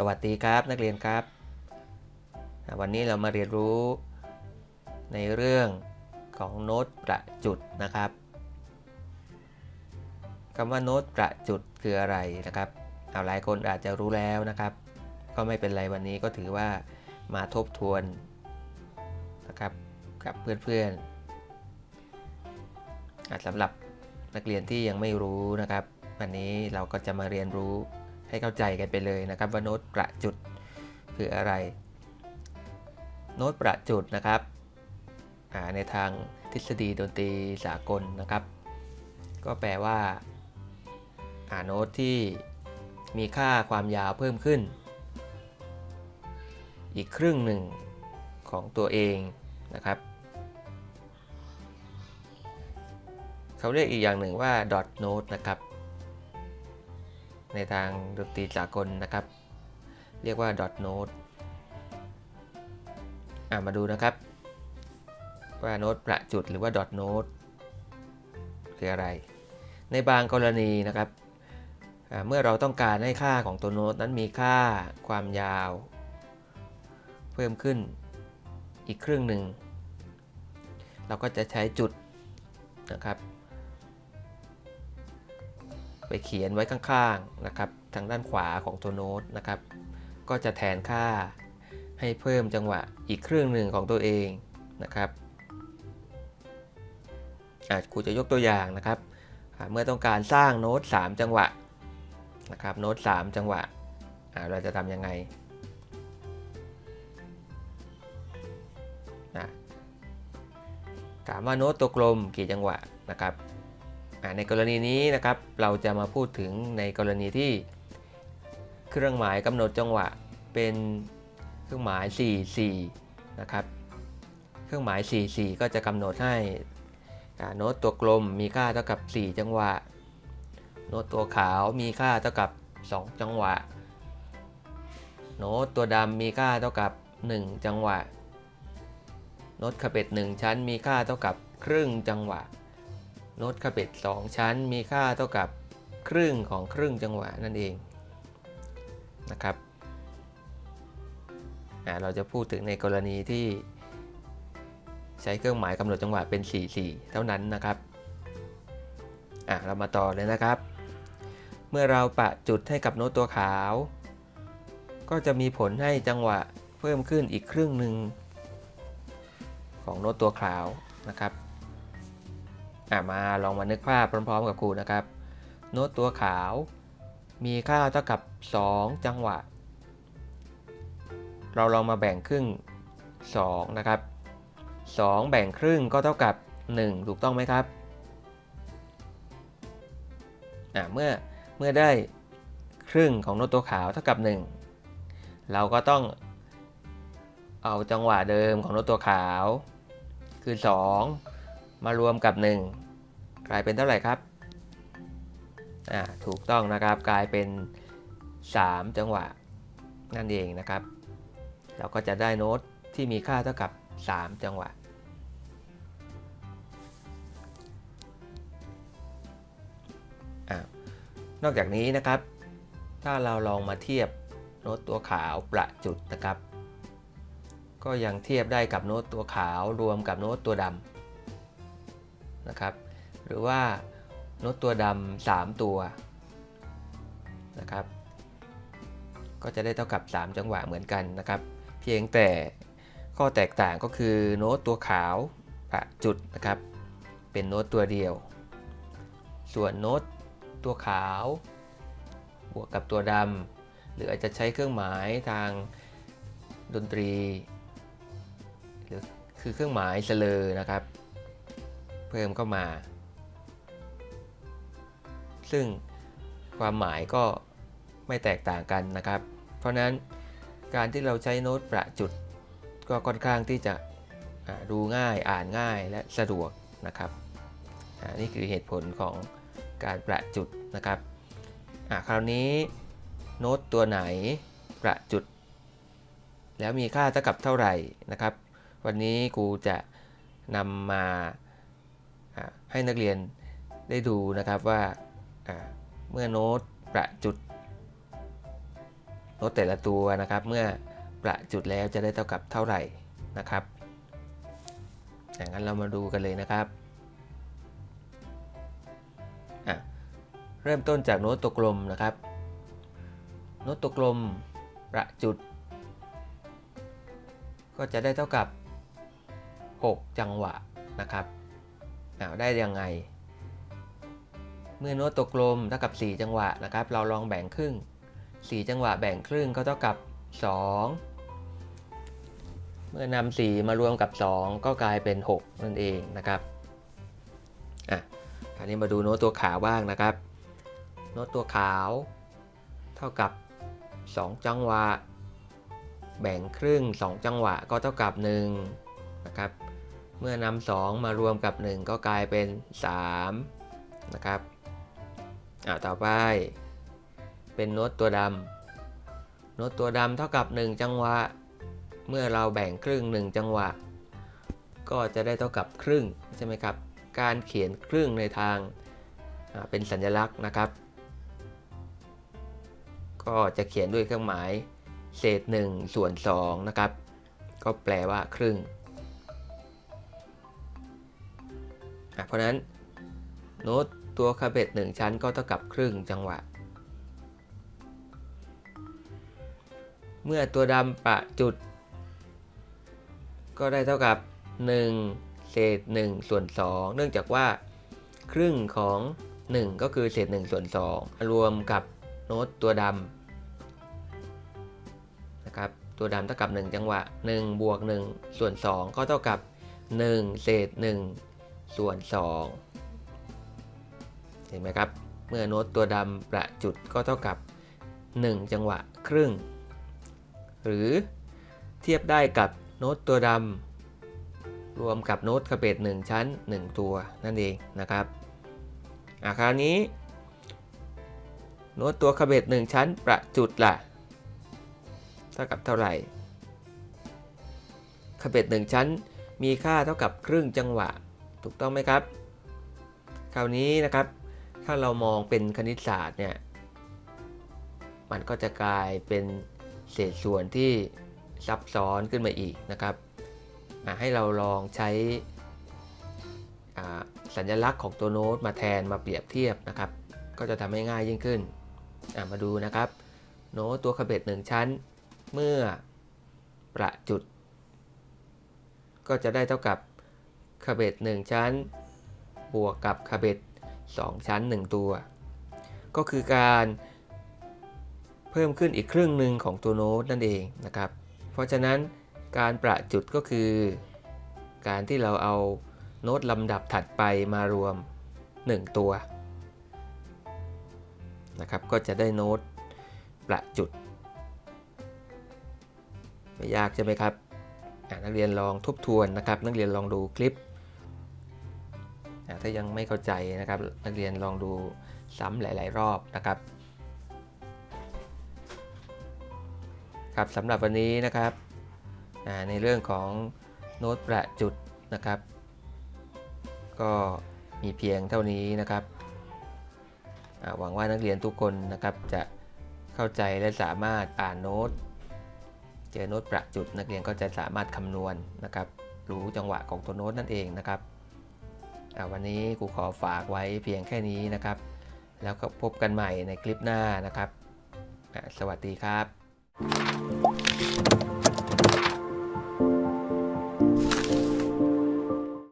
สวัสดีครับนักเรียนครับ วันนี้เรามาเรียนรู้ในเรื่องของโน้ตประจุดนะครับคำว่าโน้ตประจุดคืออะไรนะครับเอาหลายคนอาจจะรู้แล้วนะครับ ก็ไม่เป็นไรวันนี้ก็ถือว่ามาทบทวนนะครับกับเพื่อนๆสำหรับนักเรียนที่ยังไม่รู้นะครับ วันนี้เราก็จะมาเรียนรู้ ให้เข้าใจกันไปเลยนะครับว่าโน้ตประจุดคืออะไร โน้ตประจุดนะครับอ่าในทางทฤษฎีดนตรีสากลนะครับ ก็แปลว่าอ่าโน้ตที่มีค่าความยาวเพิ่มขึ้น อีกครึ่งหนึ่งของตัวเองนะครับเขาเรียกอีกอย่างหนึ่งว่า dot note นะครับ ในทางดนตรีสากลนะครับ เรียกว่า dot note มาดูนะครับ ว่าโน้ตประจุดหรือว่า dot note คืออะไร ในบางกรณีนะครับเมื่อเราต้องการให้ค่าของตัวโน้ตนั้นมีค่าความยาว เพิ่มขึ้นอีกครึ่งหนึ่ง เราก็จะใช้จุดนะครับ ไปเขียนไว้ข้างๆนะครับทางด้านขวาของตัวโน้ตนะครับก็จะแทนค่าให้เพิ่มจังหวะอีกครึ่งหนึ่งของตัวเองนะครับอาจครูจะยกตัวอย่างนะครับ เมื่อต้องการสร้างโน้ต 3 จังหวะนะครับโน้ต 3 จังหวะเราจะทำยังไง ถามว่าโน้ตตัวกลมกี่จังหวะนะครับ ในกรณีนี้นะครับเราจะมาพูดถึงในกรณีที่ เครื่องหมายกำหนดจังหวะเป็นเครื่องหมาย 4 4 นะครับ เครื่องหมาย 4 4 ก็จะกำหนดให้โน้ตตัวกลมมีค่าเท่ากับ 4 จังหวะ โน้ตตัวขาวมีค่าเท่ากับ 2 จังหวะ โน้ตตัวดำมีค่าเท่ากับ 1 จังหวะ โน้ตขเป็ด1ชั้นมีค่าเท่ากับครึ่งจังหวะ โน้ตคาเบ็ด2ชั้นมีค่าเท่ากับครึ่งของครึ่งจังหวะนั่นเองนะครับอ่าเราจะพูดถึงในกรณีที่ใช้เครื่องหมายกำหนดจังหวะเป็น 4 4 เท่านั้นนะครับอ่าเรามาต่อเลยนะครับ เมื่อเราปะจุดให้กับโน้ตตัวขาว ก็จะมีผลให้จังหวะเพิ่มขึ้นอีกครึ่งหนึ่งของโน้ตตัวขาวนะครับ อะมาลองมานึกภาพพร้อม ๆ กับครูนะครับ โน้ตตัวขาว มีค่าเท่ากับ 2 จังหวะ เราลองมาแบ่งครึ่ง 2 นะครับ 2 แบ่งครึ่งก็เท่ากับ 1 ถูกต้องไหมครับอะเมื่อเมื่อได้ครึ่งของโน้ตตัวขาวเท่ากับ 1 เราก็ต้องเอาจังหวะเดิมของโน้ตตัวขาว คือ 2 มารวมกับ 1 กลายเป็นเท่าไหร่ครับอ่าถูกต้องนะครับกลายเป็น 3 จังหวะนั่นเองนะครับ เราก็จะได้โน้ตที่มีค่าเท่ากับ 3 จังหวะอ่านอกจากนี้นะครับ ถ้าเราลองมาเทียบโน้ตตัวขาวประจุดนะครับ ก็ยังเทียบได้กับโน้ตตัวขาวรวมกับโน้ตตัวดำ นะครับ หรือว่าโน้ตตัวดำสามตัวนะครับ ก็จะได้เท่ากับ 3 จังหวะเหมือนกันนะครับ เพียงแต่ข้อแตกต่างก็คือโน้ตตัวขาวประจุดนะครับ เป็นโน้ตตัวเดียว ส่วนโน้ตตัวขาว บวกกับตัวดำหรืออาจจะใช้เครื่องหมายทางดนตรี หรือคือเครื่องหมายเสลอนะครับ เพิ่มเข้ามา ซึ่งความหมายก็ไม่แตกต่างกันนะครับ เพราะนั้นการที่เราใช้โน้ตประจุด ก็ค่อนข้างที่จะดูง่ายอ่านง่ายและสะดวกนะครับนี่คือเหตุผลของการประจุดนะครับคราวนี้โน้ตตัวไหนประจุด แล้วมีค่าเท่ากับเท่าไหร่นะครับ วันนี้ครูจะนำมา ให้นักเรียนได้ดูนะครับว่าเมื่อโน้ตประจุดโน้ตแต่ละตัวนะครับ เมื่อประจุดแล้วจะได้เท่ากับเท่าไหร่นะครับอย่างนั้นเรามาดูกันเลยนะครับ เริ่มต้นจากโน้ตตัวกลมนะครับ โน้ตตัวกลมประจุด ก็จะได้เท่ากับ 6 จังหวะนะครับ อ้าวได้ยังไง เมื่อโน้ตตัวกลมเท่ากับ 4 จังหวะนะครับ เราลองแบ่งครึ่ง 4 จังหวะแบ่งครึ่งก็เท่ากับ 2 เมื่อนำ4มารวมกับ 2 ก็กลายเป็น 6 นั่นเองนะครับอะคราวนี้มาดูโน้ตตัวขาวบ้างนะครับ โน้ตตัวขาว เท่ากับ 2 จังหวะ แบ่งครึ่ง 2 จังหวะก็เท่ากับ 1 นะครับ เมื่อนำ2มารวมกับ 1 ก็กลายเป็น 3 นะครับอ่าต่อไป เป็นโน้ตตัวดำโน้ตตัวดำเท่ากับ 1 จังหวะ เมื่อเราแบ่งครึ่ง 1 จังหวะ ก็จะได้เท่ากับครึ่งใช่ไหมครับ การเขียนครึ่งในทางอ่าเป็นสัญลักษณ์นะครับ ก็จะเขียนด้วยเครื่องหมาย เศษ 1 ส่วน2นะครับ ก็แปลว่าครึ่ง เพราะนั้นโน้ตตัวคาเบต1ชั้นก็เท่ากับครึ่งจังหวะ เมื่อตัวดำประจุด ก็ได้เท่ากับ 1 เศษ 1 ส่วน 2 เนื่องจากว่า ครึ่งของ 1 ก็คือเศษ 1 ส่วน 2 รวมกับโน้ตตัวดำนะครับตัวดำเท่ากับ 1 จังหวะ 1 บวก 1 ส่วน 2 ก็เท่ากับ 1 เศษ 1 ส่วน 2 เห็นไหมครับ เมื่อโน้ตตัวดำประจุดก็เท่ากับ 1 จังหวะครึ่ง หรือเทียบได้กับโน้ตตัวดำรวมกับโน้ตคาเบต1ชั้น 1 ตัวนั่นเองนะครับอะคราวนี้ โน้ตตัวคาเบต1ชั้นประจุดล่ะ เท่ากับเท่าไหร่คาเบต1ชั้นมีค่าเท่ากับครึ่งจังหวะ ถูกต้องไหมครับ คราวนี้นะครับ ถ้าเรามองเป็นคณิตศาสตร์เนี่ย มันก็จะกลายเป็นเศษส่วนที่ซับซ้อนขึ้นมาอีกนะครับ ให้เราลองใช้สัญลักษณ์ของตัวโน้ตมาแทนมาเปรียบเทียบนะครับ ก็จะทำให้ง่ายยิ่งขึ้น มาดูนะครับ โน้ตตัวคาเบต1ชั้น เมื่อประจุด ก็จะได้เท่ากับ คาเบต1ชั้น บวกกับคาเบต2ชั้น 1 ตัว ก็คือการเพิ่มขึ้นอีกครึ่งหนึ่งของตัวโน้ตนั่นเองนะครับ เพราะฉะนั้นการประจุดก็คือ การที่เราเอาโน้ตลำดับถัดไปมารวม 1 ตัวนะครับก็จะได้โน้ตประจุด ไม่ยากใช่ไหมครับนักเรียนลองทบทวนนะครับ นักเรียนลองดูคลิป ถ้ายังไม่เข้าใจนะครับนักเรียนลองดูซ้ำหลาย ๆ รอบนะครับครับสำหรับวันนี้นะครับในเรื่องของโน้ตประจุดนะครับ ก็มีเพียงเท่านี้นะครับหวังว่านักเรียนทุกคนนะครับจะเข้าใจและสามารถอ่านโน้ต เจอโน้ตประจุด นักเรียนก็จะสามารถคำนวณนะครับ รู้จังหวะของตัวโน้ตนั่นเองนะครับ วันนี้ครูขอฝากไว้เพียงแค่นี้นะครับ แล้วก็พบกันใหม่ในคลิปหน้านะครับ สวัสดีครับ